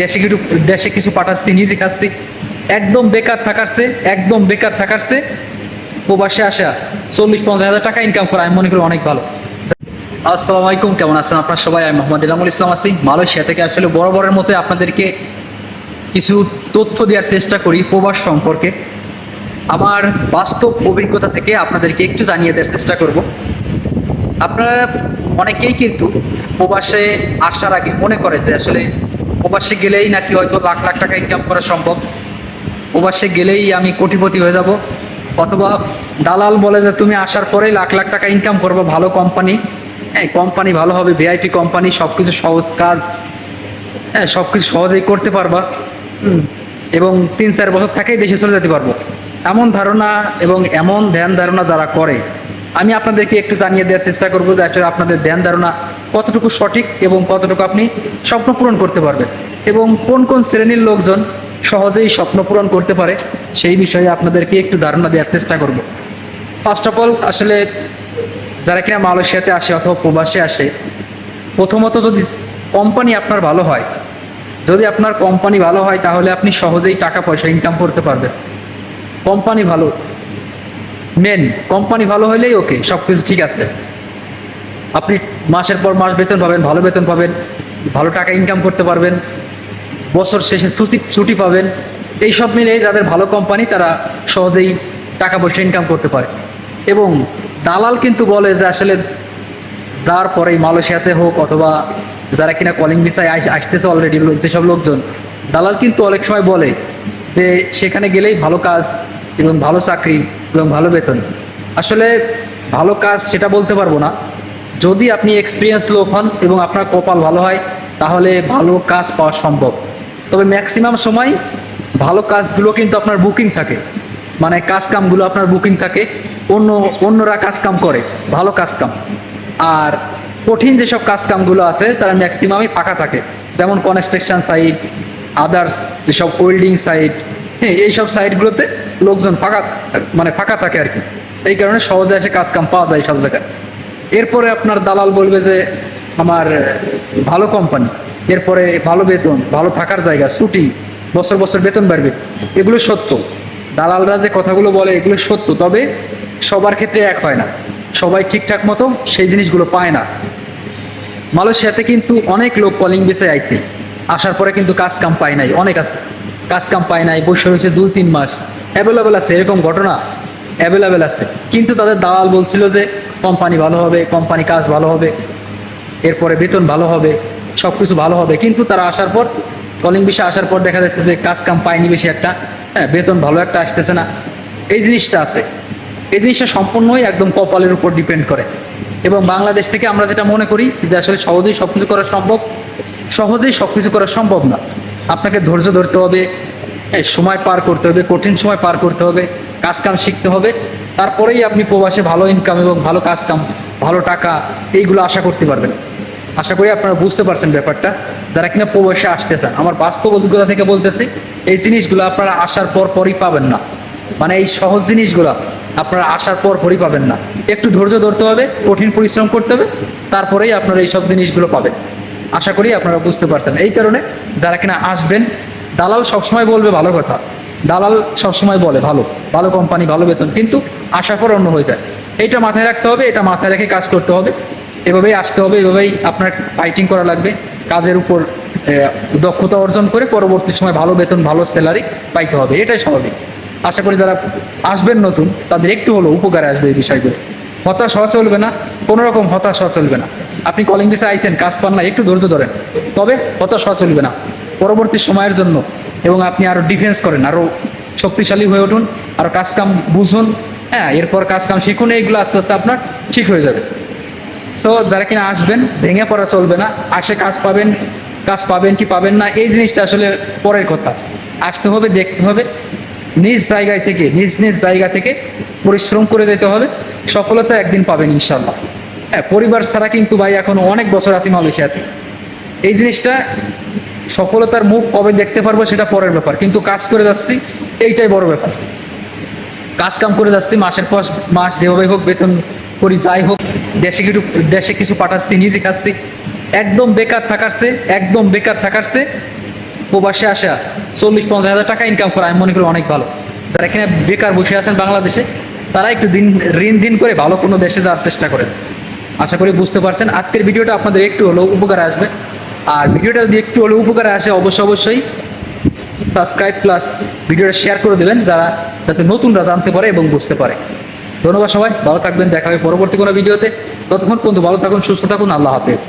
দেশে কিছু দেশে কিছু পাঠাচ্ছি, নিজে খাচ্ছি। একদম বেকার থাকারছে, একদম বেকার থাকারছে। প্রবাসে আসা চল্লিশ পঞ্চাশ হাজার টাকা ইনকাম করা, আমি মনে করি অনেক ভালো। আসসালামু আলাইকুম, কেমন আছেন আপনার সবাই? আমি মোহাম্মদ ইলামুল ইসলাম আছি। মালয়েশিয়া থেকে আসলে বড় বড়ের মতো আপনাদেরকে কিছু তথ্য দেওয়ার চেষ্টা করি প্রবাস সম্পর্কে। আমার বাস্তব অভিজ্ঞতা থেকে আপনাদেরকে একটু জানিয়ে দেওয়ার চেষ্টা করব। আপনারা অনেকেই কিন্তু প্রবাসে আসার আগে মনে করে যে আসলে প্রবাসে গেলেই নাকি হয়তো লাখ লাখ টাকা ইনকাম করা সম্ভব। প্রবাসে গেলেই আমি কোটিপতি হয়ে যাব। অথবা দালাল বলে যে, তুমি আসার পরেই লাখ লাখ টাকা ইনকাম করব, ভালো কোম্পানি হ্যাঁ কোম্পানি ভালো হবে ভিআইপি কোম্পানি সব কিছু সহজ কাজ। হ্যাঁ সব কিছু সহজেই করতে পারবা। এবং তিন চার বছর থেকেই দেশে চলে যেতে পারব। এমন ধারণা এবং এমন ধ্যান ধারণা যারা করে আমি আপনাদেরকে একটু জানিয়ে দেওয়ার চেষ্টা করব যে আসলে আপনাদের ধ্যান ধারণা কতটুকু সঠিক এবং কতটুকু আপনি স্বপ্ন পূরণ করতে পারবেন। এবং কোন কোন শ্রেণির লোকজন সহজেই স্বপ্ন পূরণ করতে পারে সেই বিষয়ে আপনাদেরকে একটু ধারণা দেওয়ার চেষ্টা করব। ফার্স্ট অফ অল আসলে যারা কিনা মালয়েশিয়াতে আসে অথবা প্রবাসে আসে, প্রথমত যদি কোম্পানি আপনার ভালো হয়, যদি আপনার কোম্পানি ভালো হয় তাহলে আপনি সহজেই টাকা পয়সা ইনকাম করতে পারবেন। কোম্পানি ভালো। মেন কোম্পানি ভালো হলেই ওকে সব কিছু ঠিক আছে। আপনি মাসের পর মাস বেতন পাবেন, ভালো বেতন পাবেন, ভালো টাকা ইনকাম করতে পারবেন, বছর শেষে ছুটি ছুটি পাবেন, এইসব মিলে যাদের ভালো কোম্পানি তারা সহজেই টাকা পয়সা ইনকাম করতে পারে। এবং দালাল কিন্তু বলে যে আসলে যার পরেই মালয়েশিয়াতে হোক অথবা যারা কিনা কলিং ভিসায় আস- আসতেছে অলরেডি যেসব লোকজন, দালাল কিন্তু অনেক সময় বলে যে সেখানে গেলেই ভালো কাজ এবং ভালো চাকরি এবং ভালো বেতন। আসলে ভালো কাজ সেটা বলতে পারব না। যদি আপনি এক্সপিরিয়েন্স লোক হন এবং আপনার কপাল ভালো হয়, তাহলে ভালো কাজ পাওয়া সম্ভব। তবে ম্যাক্সিমাম সময় ভালো কাজগুলো কিন্তু আপনার বুকিং থাকে। মানে কাজ কামগুলো আপনার বুকিং থাকে। অন্য, অন্যরা কাজ কাম করে, ভালো কাজ কাম। আর কঠিন যেসব কাজ কামগুলো আছে, তারা ম্যাক্সিমামই ফাঁকা থাকে। যেমন কনস্ট্রাকশন সাইট আদার্স যেসব ওয়েল্ডিং সাইট এইসব সাইটগুলোতে লোকজন ফাঁকা মানে ফাঁকা থাকে আর কি। এই কারণে সহজে এসে কাজ কাম পাওয়া যায় সব জায়গায়। এরপরে আপনার দালাল বলবে যে, আমার ভালো কোম্পানি এরপরে ভালো বেতন, ভালো থাকার জায়গা, ছুটি, বছর বছর বেতন বাড়বে। এগুলো সত্য। দালালরা যে কথাগুলো বলে, এগুলো সত্য। তবে সবার ক্ষেত্রে এক হয় না। সবাই ঠিকঠাক মতো সেই জিনিসগুলো পায় না। মালয়েশিয়াতে কিন্তু অনেক লোক কলিং বেসে আইছে। আসার পরে কিন্তু কাজ কাম পায় নাই। অনেক আছে। কাজ কাম পায় নাই, বসে রয়েছে দুই তিন মাস। অ্যাভেলেবেল আছে, এরকম ঘটনা অ্যাভেলেবেল আছে। কিন্তু তাদের দালাল বলছিল যে কোম্পানি ভালো হবে কোম্পানি কাজ ভালো হবে, এরপরে বেতন ভালো হবে সব কিছু ভালো হবে। কিন্তু তারা আসার পর কলিং বিষয়ে আসার পর দেখা যাচ্ছে যে, কাজ কাম পায়নি বেশি একটা। হ্যাঁ বেতন ভালো একটা আসতেছে না। এই জিনিসটা আছে। এই জিনিসটা সম্পূর্ণই একদম কপালের উপর ডিপেন্ড করে। এবং বাংলাদেশ থেকে আমরা যেটা মনে করি, যে আসলে সহজেই সব কিছু করা সম্ভব, সহজেই সব কিছু করা সম্ভব না। আপনাকে ধৈর্য ধরতে হবে সময় পার করতে হবে, কঠিন সময় পার করতে হবে, কাজ কাম শিখতে হবে। তারপরেই আপনি প্রবাসে ভালো ইনকাম এবং ভালো কাজ কাম, ভালো টাকা, এইগুলো আশা করতে পারবেন। আশা করি আপনারা বুঝতে পারছেন ব্যাপারটা। যারা কিনা প্রবাসে আসতে চান, আমার বাস্তব অভিজ্ঞতা থেকে বলতেছি, এই জিনিসগুলো আপনারা আসার পর পরই পাবেন না। মানে এই সহজ জিনিসগুলো আপনারা আসার পর পরই পাবেন না। একটু ধৈর্য ধরতে হবে, কঠিন পরিশ্রম করতে হবে, তারপরেই আপনারা এইসব জিনিসগুলো পাবেন। আশা করি আপনারা বুঝতে পারছেন। এই কারণে যারা কিনা আসবেন, দালাল সবসময় বলবে ভালো কথা। দালাল সবসময় বলে ভালো ভালো কোম্পানি ভালো বেতন, কিন্তু আসার পর অন্য হয়ে যায়। এইটা মাথায় রাখতে হবে, এটা মাথায় রেখে কাজ করতে হবে। এভাবেই আসতে হবে, এভাবেই আপনার ফাইটিং করা লাগবে। কাজের উপর দক্ষতা অর্জন করে পরবর্তী সময় ভালো বেতন, ভালো স্যালারি পাইতে হবে। এটাই স্বাভাবিক। আশা করি যারা আসবেন নতুন, তাদের একটু হলেও উপকারে আসবে এই বিষয়গুলো। হতাশ হওয়া চলবে না কোনো রকম হতাশ হওয়া চলবে না। আপনি কলিং ভিসা আইছেন, কাজ পান না, একটু ধৈর্য ধরেন। তবে হতাশ হওয়া চলবে না। পরবর্তী সময়ের জন্য এবং আপনি আরও ডিফেন্স করেন আরও শক্তিশালী হয়ে উঠুন আরও কাজকাম বুঝুন হ্যাঁ এরপর কাজকাম শিখুন, এইগুলো আস্তে আস্তে আপনার ঠিক হয়ে যাবে। সো যারা কিনা আসবেন, ভেঙে পড়া চলবে না, আসে কাজ পাবেন কাজ পাবেন কি পাবেন না, এই জিনিসটা আসলে পরের কথা। আসতে হবে, দেখতে হবে। নিজ জায়গায় থেকে, নিজ নিজ জায়গা থেকে পরিশ্রম করে যেতে হবে। সফলতা একদিন পাবেন ইনশাল্লাহ হ্যাঁ পরিবার ছাড়া কিন্তু ভাই এখন অনেক বছর আছি মালয়েশিয়াতে। এই জিনিসটা সফলতার মুখ কবে দেখতে পারব সেটা পরের ব্যাপার। কিন্তু কাজ করে যাচ্ছি, এইটাই বড় ব্যাপার। কাজ কাম করে যাচ্ছি, মাসের পর মাস যেভাবে হোক, বেতন করি যাই হোক, দেশে কিছু দেশে কিছু পাঠাচ্ছি, নিজে খাচ্ছি। একদম বেকার থাকারছে একদম বেকার থাকারছে প্রবাসে আসা চল্লিশ, পঞ্চাশ হাজার টাকা ইনকাম করা, আমি মনে করি অনেক ভালো। যারা এখানে বেকার বসে আছেন বাংলাদেশে, তারা একটু দিন, ঋণ দিন করে ভালো কোনো দেশে যাওয়ার চেষ্টা করেন। আশা করি বুঝতে পারছেন। আজকের ভিডিওটা আপনাদের একটু হলেও উপকারে আসবে। আর ভিডিওটা যদি একটু হলেও উপকারে আসে অবশ্যই অবশ্যই সাবস্ক্রাইব প্লাস ভিডিওটা শেয়ার করে দেবেন, যারা যাতে নতুনরা জানতে পারে এবং বুঝতে পারে। ধন্যবাদ সবাই, ভালো থাকবেন, দেখা হবে পরবর্তী কোনো ভিডিওতে। ততক্ষণ পর্যন্ত ভালো থাকুন, সুস্থ থাকুন, আল্লাহ হাফেজ।